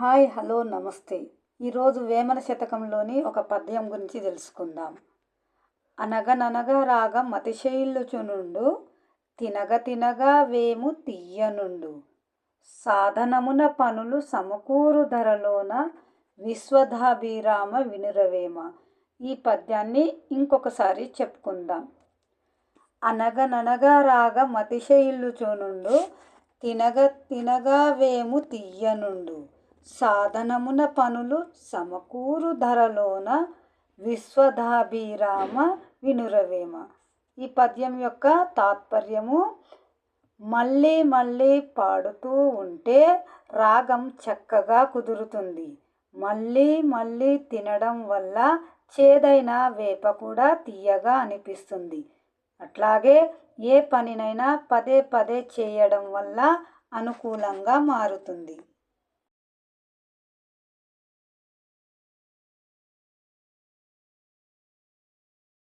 Hi hello నమస్తే. ఈరోజు వేమన శతకంలోని ఒక పద్యం గురించి తెలుసుకుందాం. అనగననగా రాగం అతిశయిల్లుచునుండు తినగ తినగా వేము తీయనుండు సాధనమున పనులు సమకూరు ధరలోన విశ్వధాభిరామ వినురవేమ. ఈ పద్యాన్ని ఇంకొకసారి చెప్పుకుందాం. అనగననగా రాగం అతిశయిల్లుచునుండు తినగ తినగా వేము తీయనుండు సాధనమున పనులు సమకూరు ధరలోన విశ్వధాభిరామ వినురవేమ. ఈ పద్యం యొక్క తాత్పర్యము మళ్ళీ మళ్ళీ పాడుతూ ఉంటే రాగం చక్కగా కుదురుతుంది. మళ్ళీ మళ్ళీ తినడం వల్ల చేదైన వేప కూడా తీయగా అనిపిస్తుంది. అట్లాగే ఏ పనినైనా పదే పదే చేయడం వల్ల అనుకూలంగా మారుతుంది.